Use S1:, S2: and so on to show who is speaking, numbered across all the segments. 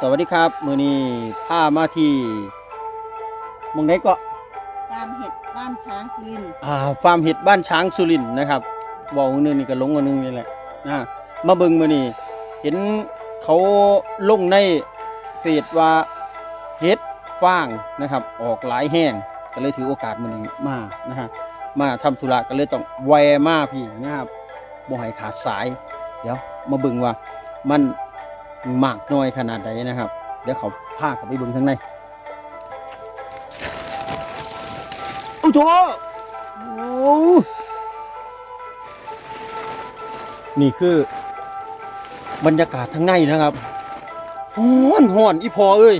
S1: สวัสดีครับ มือนี้พามาที่หมองไหนก็
S2: ฟาร์มเห็ดบ้านช้างสุรินทร์
S1: อ่าฟาร์มเห็ดบ้านช้างสุรินทร์นะครับเว่าอันนึงนี่ก็ลงอันนึงนี่แหละนะมาเบิ่งมือนี้เห็นเขาลงในเฟซว่าเห็ดฟางนะครับ ออกหลายแห้งก็เลยถือโอกาสมือนี้มานะฮะมาทำธุระก็เลยต้องแวะมาพี่นะครับบ่ให้ขาดสาย เดี๋ยวมาเบิ่งว่ามัน มากน้อยขนาดใดนะครับ เดี๋ยวเขาพาเขาไปบิ่งข้างในโอ้โหโอ้นี่คือบรรยากาศข้างในนะครับฮ้อนฮ้อนอีพอเอ้ย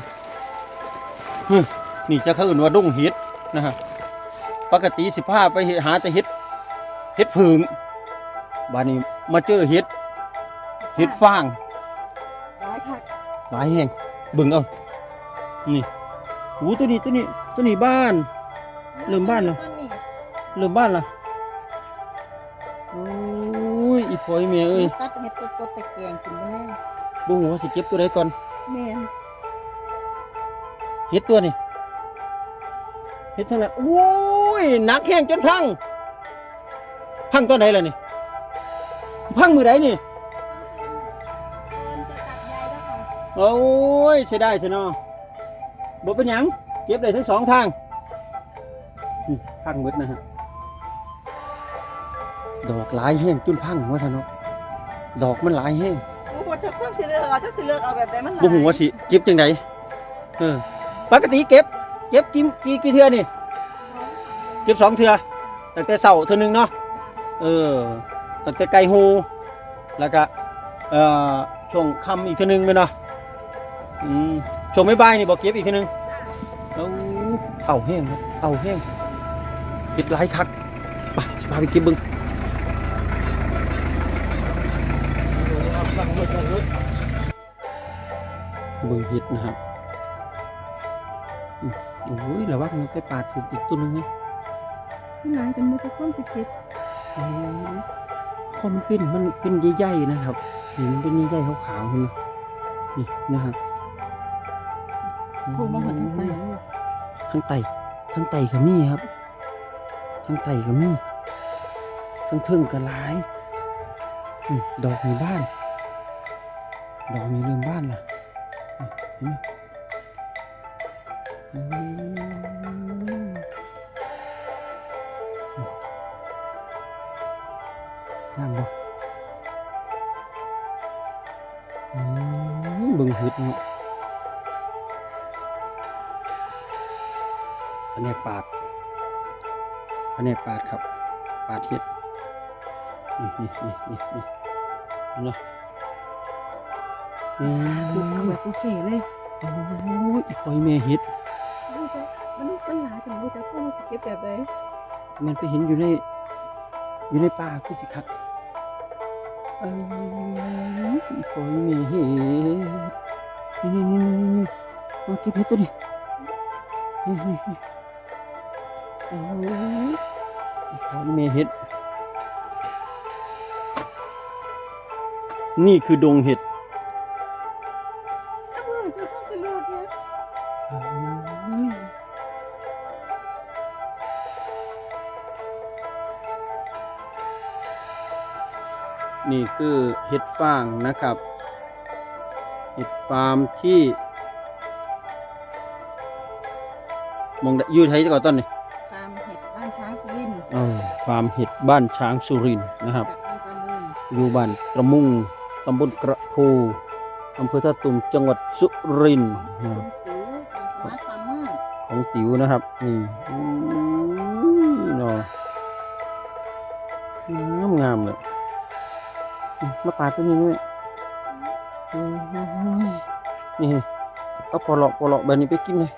S1: นี่จะเขาอื่นว่าดงเห็ดนะฮะปกติสิพาไปหาแต่เห็ดเห็ดผึ่งบานนี้มาเจอเห็ดเห็ดฟาง หลายแห่งเบิ่งเอานี่หูตัวนี้ตัวนี้ตัวนี้บ้าน เริ่มบ้านแล้ว
S2: ต้นนี้
S1: เริ่มบ้านละโอ้ยอีพอยเมียเอ้ย
S2: ตัดเห็ดสดๆแต่แกงกินไปแล้ว
S1: บุ้งว่าสิเก็บตัวใดก่อน
S2: แม่น
S1: เฮ็ดตัวนี้เฮ็ดทั้งนั้นโอ้ยหนักแห้งจนพัง พังตอนไหนล่ะนี่ พังมือไหนนี่ โอ้ยใช้ได้ใช่เนาะบ่เป็นหยังเก็บได้ทั้งสองทางนี่พังหมดนะฮะดอกหลายแห้งจนพังว่าท่านเนาะดอกมันหลายแห้ง
S2: โอ้โหจะควงสิเลือกเอาจะสิเลือกเอาแบบใดมันหลาย
S1: บ่ฮู้ว่าสิเก็บจังไดเออปกติเก็บ เก็บกี่กี่กี่เทื่อนี่ เก็บสองเทื่อตั้งแต่เช้าเทื่อหนึงเนาะเออตั้งแต่ไก่ฮูแล้วก็เอ่อช่วงค่ำอีกเทื่อหนึงแม่นเนาะ อืมช่วงบ่ายๆนี่บ่เก็บอีกเทื่อหนึงเอาเอาแห้งครับเอาแห้งเก็บหลายคักไปสิพาไปเก็บเบิ่งเบิ่งเห็ดนะครับอืมโอ้ยระวังมันไปปาดถึงอีกตัวหนึงนะ
S2: หลายจนบ่จะควงสิเก็บ
S1: อ๋อพอมันเป็นมันเป็นใหญ่ๆนะครับนี่มันเป็นใหญ่ๆขาวๆเห็นไหมนี่นะครับ
S2: ผูกมาหมดทั้งไป
S1: ทั้งไตทั้งไตก็มีครับ ทั้งไตก็มีทั้งเทิงก็หลายอืมดอกในบ้าน ดอกในเรื่องบ้านล่ะนี่เห็นไหมอืมงามบ่อืมเบิ่งเห็ดเนาะ อันนี้ปาดอันนี้ปาดครับ ปาดเห็ดนี่นี่นี่นี่นี่เห็นไหมอื
S2: ผูกเอา
S1: ม
S2: แบบบุฟเฟ่ต์เลย
S1: โอ้ยอีคอยแม่เห็ด
S2: มันจะมันมันหลายจนบ่จะควงสิเก็บแบบใด
S1: มันไปเห็นอยู่ในอยู่ในป่าคือสิครับเอ้ยอีคอยแม่เห็ดนี่นี่นี่นี่นี่มาเก็บเห็ดตัวนี้นี่นี่ ขอ้ยอีคอยแม่เห็ด นี่คือดงเห็ด
S2: นี่
S1: คือเห็ดฟางนะครับ เห็ดฟาร์มที่มองอยืดไทยก่อนต้นนี่
S2: ฟาร์มเห็ดบ้านช้างสุริน
S1: นะครับ
S2: อ
S1: ยู่บ้านกระมุงตำบลกระพูอำเภอท่าตุมจังหวัดสุรินทร์นะครับ
S2: ของ
S1: ติ๋วนะครับนี่นาะงามงามเลยมาปาตัวนี้ด้วยนี่เอาปลอกปลอกแบบนี้ไปกินเลย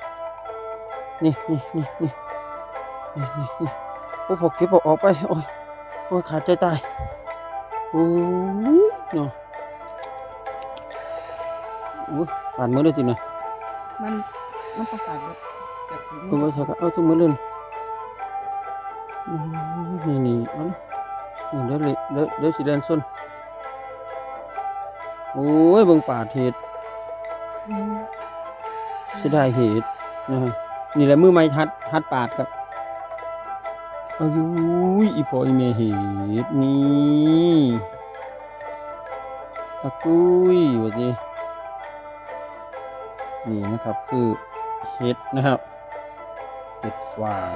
S1: นี่นี่นี่นี่นี่นี่ โอ้พอเก็บเอาออกไป โอ้ยโอ้ยขาดใจตายโอ้ยเนาะโอ้ยผ่านมือเลยจริงนะ
S2: มันมันต้องปาดแบบจากสี
S1: ตรงไปเถอะครับเอาทุกมือเลยอืมนี่นี่เอาละนี่เดี๋ยวเลยเดี๋ยวเดี๋ยวสีแดงส้นโอ้ยเบิ่งป่าดเห็ด
S2: อืม
S1: เสียดายเห็ดนะฮะนี่แหละมือไม้ฮัดฮัดปาดครับ อายุยอีพออีเมเห็ดนี่ตะกุยว่าสินี่นะครับคือเห็ดนะครับเห็ดฟาง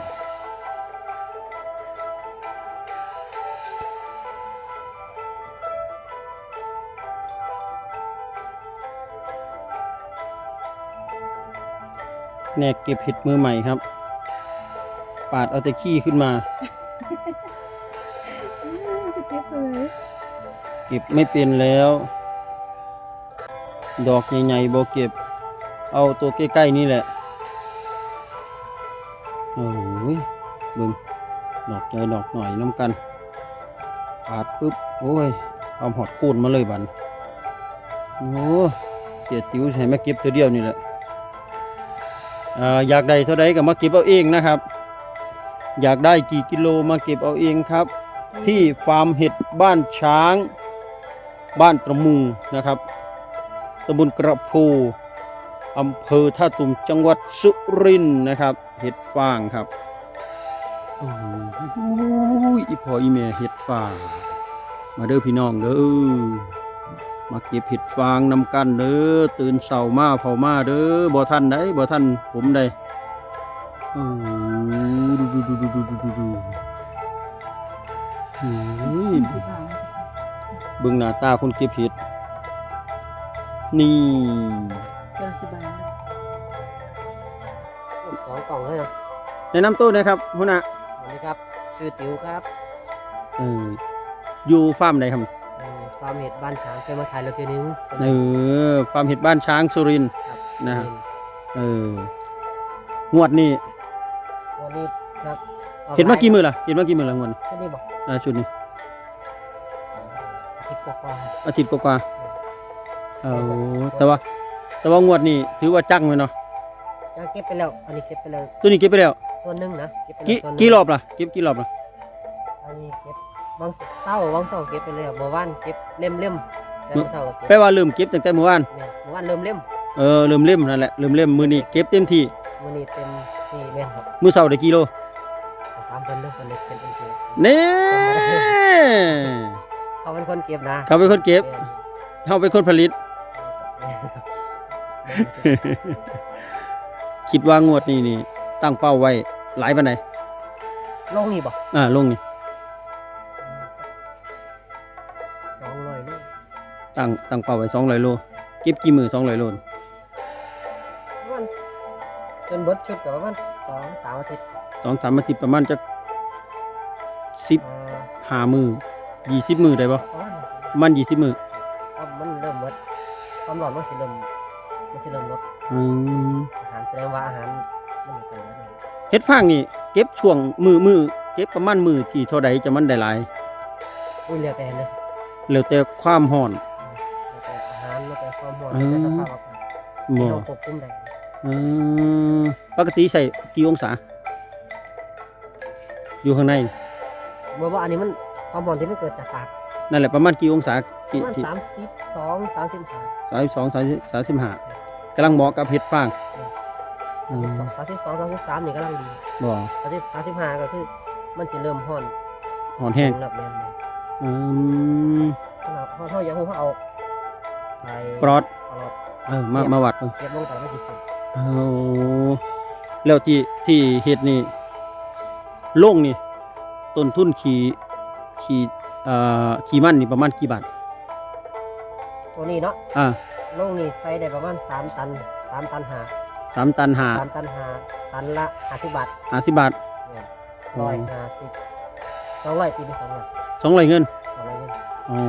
S1: แนกเก็บเห็ดมือใหม่ครับ ปาดเอาแต่ขี้ขึ้นมา
S2: อืมจะเก็บเลย
S1: เก็บไม่เป็นแล้ว ดอกใหญ่ๆบ่เก็บ เอาตัวใกล้ๆนี่แหละโอ้ยเบิ่งดอกใหญ่ดอกหน่อยน้ำกันปาดปุ๊บโอ้ย เอาหอดโคนมาเลยบันโอ้เสียติ๋วใช้มาเก็บเท่าเดียวนี่แหละอ่าอยากได้เท่าใดก็มาเก็บเอาเองนะครับ อยากได้กี่กิโลมาเก็บเอาเองครับ ที่ฟาร์มเห็ดบ้านช้าง บ้านตระมุงนะครับตำบลกระพูอำเภอท่าตุ่มจังหวัดสุรินทร์นะครับ เห็ดฟางครับโอ้โหอีพออีเมเห็ดฟาง มาเด้อพี่น้องเด้อมาเก็บเห็ดฟางนำกันเด้อตื่นเสามาเผามาเด้อบ่ทันได้บ่ทันผมได้ โอ้ดูดูดูดูดูดูดูโอ้ย
S2: สิบบาท
S1: เบิ่งหน้าตาคนเก็บเห็ดนี่
S2: เดือนสิบา
S3: สองกล่องเลยนะ
S1: แนะนำตัวหนะครับหัวหน้า
S3: สวัสดีครับ ชื่อติ๋วครับ
S1: เอออยู่ฟาร์มใดครับ
S3: เอ่อฟาร์มเห็ดบ้านช้างเคยมาถ่ายแล้วทีนึง
S1: เออฟาร์มเห็ดบ้านช้างสุรินทร์
S3: ครับ
S1: นะครับ เอองวดนี้
S3: วันนี้ ครับอ
S1: เห็นมากี่มือล่ะเห็นมากี่มือล่ะงวดนี้
S3: แค่นี้บอก
S1: อ่าชุดนี้
S3: อาทิตย์กว่า
S1: อาทิตย์กว่าๆเอาแต่ว่า แต่ว่างวดนี้ถือว่าจังเลยเนาะ
S3: ๆยังเก็บไปแล้ว อันนี้เก็บไปแล้ว
S1: ตัวนี้เก็บไปแล้ว
S3: ส่วนหนึ่งนะเก็บไปแล้ว
S1: กี่
S3: ส่วนหนึ่ง
S1: กี่รอบล่ะเก็บกี่รอบล่ะ
S3: อันนี้เก็บบางเต้าบางเสาเก็บไปแล้วบ่ว่านเก็บเล่มเล่มๆแต่บางเสาก็
S1: แปล
S3: เก็บ
S1: ว่าลืมเก็บตั้งแต่เมื่อวาน
S3: เนี่ยบ่ว่านเริ่มเล่ม
S1: เออลืมเล่มนั่นแหละลืมเล่มมือนี้เก็บเต็มที่
S3: มื้อนี้เต็มที่แม่นครับ
S1: มือเสาร์ได้กี่โล
S3: ตามเพิ่นเด้อเพิ่นเลยเป็นเป็นชื่อ
S1: เน่
S3: เขาเป็นคนเก็บนะ
S1: เขาเป็นคนเก็บเขาเป็นคนผลิต
S3: แม่นครับ
S1: คิดว่างวดนี้นี่ ตั้งเป้าไว้หลายปานใด
S3: ลงนี่บ่
S1: อ่าลงนี่
S3: สองร้อยลูก
S1: ตั้งตั้งเป้าไว้200โลเก็บกี่มือ200โล
S3: มันจนเบิดชุดก็ประมาณ สองสามอาทิตย์
S1: สองสามอาทิตย์ประมาณจะสิบ
S3: อ่า
S1: ห้ามือยี่สิบมือได้ปะ
S3: ประมาณนั้น
S1: ประมันยี่สิบมือ
S3: เพราะมันเริ่มเบิดความร้อนมันสิเริ่มมันสิเริ่มลด
S1: อืม
S3: อาหารแสดงว่าอาหารมันเหลือเกินแล้วเนี่ย
S1: เฮ็ดฟางนี่เก็บช่วงมือมือเก็บประมาณมือที่เท่าใดจะมันได้หลาย
S3: อุ้ยเหลือแต่เลย
S1: แล้วแต่ความร้อน
S3: เหลือแต่อาหารเหลือแต่ความร้อน
S1: อื
S3: เหลือ
S1: ม
S3: แต่สภาพอากาศที่
S1: บ่
S3: เราควบคุมได้
S1: อืม ปกติใส่กี่องศา อยู่ข้างใน
S3: เมื่อว่าอันนี้มันความร้อนที่มันเกิดจากปาก
S1: นั่นแหละประมาณกี่องศา
S3: ป
S1: กี่
S3: ระมาณ
S1: ที่
S3: สามสิบสองสามสิบห้า
S1: สามสิบสองสามสิบสามสิบห้ากำลังเหมาะกับเฮ็ดฟางอืม
S3: สามสิบสองสามสิบสามนี่กำลังดี
S1: บ่
S3: สามสิบสามสิบห้าก็คือ มันจะเริ่มห้อน
S1: หอนแห้ง
S3: สำหรับแมนเลย
S1: อืม
S3: สำหรับเขาเขาอย่างเขาเอาไป
S1: ปลอด
S3: ปลอด
S1: เออมามาวัดเบิ่ง
S3: เสียบลงไปไม่กี่คน
S1: เอา แล้วที่ที่เฮ็ดนี่โล่งนี่ต้นทุนขี่ขี่เอ่อขี่มันนี่ประมาณกี่บาท
S3: ตัวนี้เนาะ
S1: อ่า
S3: ลงนี่ใส่ได้ประมาณสามตันสามตันหา
S1: สามตันหา
S3: สามตันหาตันละห้าสิบบาท
S1: ห้าสิบบาท
S3: เนี่ย
S1: อ๋อ
S3: ร้อยห้าสิบสองร้อยตีไปสองร้อย
S1: สองร้อยเงิน
S3: สองร้อยเงิน
S1: อ๋อ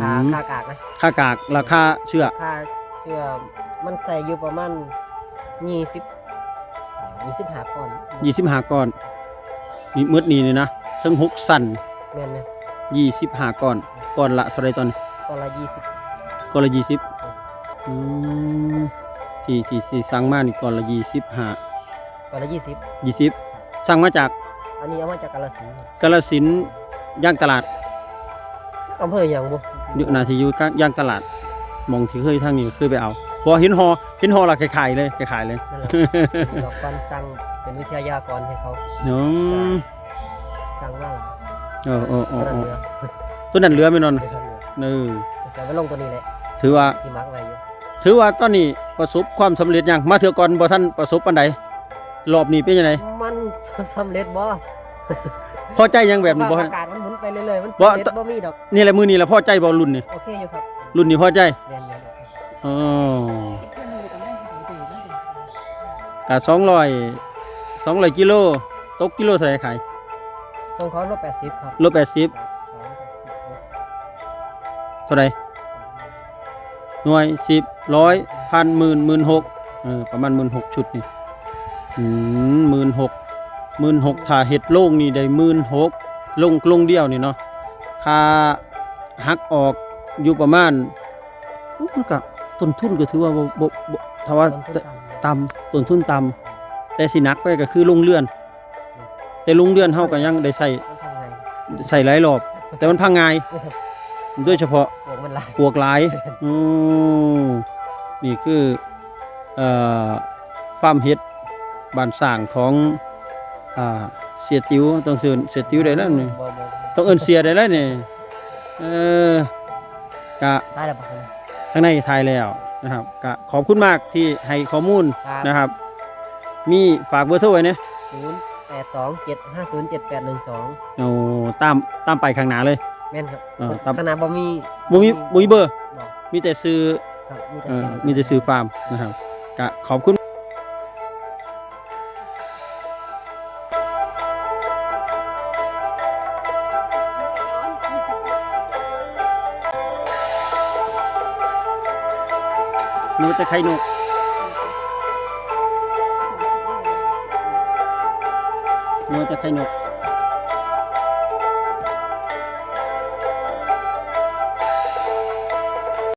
S3: ค่าค่ากากนะ
S1: ค่ากากราคาเชื่อ
S3: ค่าเชื่อมันใส่อยู่ประมาณยี่สิบ ยี่สิบห้าก้อน
S1: ยี่สิบห้าก้อนมีมืดนี่นี่นะถึงหกสัน
S3: แม่นไหม
S1: ยี่สิบห้าก้อนก้อนละเท่าไรตอนนี้
S3: ก้อนละยี่สิบ
S1: ก้อนละยี่สิบอืมที่ที่ที่สั่งมานี่ก้อนละยี่สิบห้า
S3: ก้อนละยี่สิบ
S1: ยี่สิบสั่งมาจาก
S3: อันนี้เอามาจากกาฬสินธุ์
S1: กาลสินธุ์ย่างตลาด
S3: อำเภออย่างบุ
S1: อยู่นาที่อยู่กลางย่างตลาดหมองที่เคยทางนี้เคยไปเอา
S3: อ
S1: พอเห็นฮอเห็นฮอและขายๆเลยขายๆเลย
S3: นั่นแหละดอกฟันสั่งเป็นวิทยากรให้เขา
S1: อืม
S3: สั่งว่า
S1: เออเออเอ
S3: ตัว
S1: อ
S3: นั้น
S1: เออ
S3: เรือ
S1: ตัวนั้นเหลือไม่นอน
S3: เรือเรือ
S1: เออ
S3: แต่ว่าลงตัวนี้แหละ
S1: ถือว่า
S3: ที่มาร์กไว้อยู่
S1: ถือว่าตอนนี้ประสบความสำเร็จยังมาเถื่อก่อนบ่ท่านประสบปานใดรอบนี้เป็นยังไง
S3: มันสำเร็จบ่
S1: พอใจยังแบบนี้บ่
S3: สภาพอากาศมันหมุนไปเรื่อยๆมัน
S1: บ่
S3: สำเร็จบ่มีดอก
S1: นี่แหละมือนี้แหละพอใจบ่รุ่นนี่
S3: โอเคอยู่ครับ
S1: รุ่นนี้พอใจ
S3: เรียนเรียน
S1: อ๋อ
S2: เพื่อนเลยก็ได้หายไปเลย
S1: กะสองร้อยสองร้อยกิโลตกกิโลเท่าไหร่ขาย
S3: ส่งเขาลบแปดสิบครับ
S1: โลแปดสิบเท่าไหร่หน่วยสิบร้อยพันหมื่นหมื่นหกเออประมาณหมื่นหกชุดนี่อืมหมื่นหกหมื่นหกถ้าเห็ดโล่งนี่ได้หมื่นหกลงลงเดียวนี่เนาะค่าหักออกอยู่ประมาณอุ๊ยมันก็ ต้นทุนก็ถือว่าบ่บ่บ่ถ้าว่า
S3: ต้นทุนต่ำ
S1: ต่ำต้นทุนต่ำแต่สิหนักไปก็คือลงเรือน แต่ลงเรือนเฮาก็ยังได้ใช้
S3: ต้องทำไง
S1: ใช้หลายรอบ แต่มันพังง่ายโดยเฉพาะ
S3: โอ้มันหลาย
S1: ปวกหลายอืมนี่คือเอ่อฟาร์มเห็ดบ้านสร้างของอ่าเสียติวต้องเชิญเสียติวได้แล้วนี่
S3: บ่บ่
S1: ต้องเอิ้นเสียได้แล้วนี่เออกะ
S3: ได้แล้วปะครับ
S1: ทั้งในไทยแล้วนะครับกะขอบคุณมากที่ให้ข้อมูล
S3: ครับ
S1: นะครับ มีฝากเบอร์โทรไว้เนี่ย
S3: ศูนย์แปดสองเจ็ดห้าศูนย์เจ็ดแปดหนึ่งสอง
S1: โอ้ตามตามไปข้างหน้าเลย
S3: แม่นครับ
S1: อ่าตาม
S3: ขนาดบ่มี
S1: บ่มีบ่มีเบอร์
S3: บอก
S1: มีแต่ซื้อ
S3: ครับมีแต่
S1: เอ่อ
S3: ซื้อ
S1: มีแต่ซื้อฟาร์มนะครับกะขอบคุณ หนูจะไข่นกหนูจะไข่นก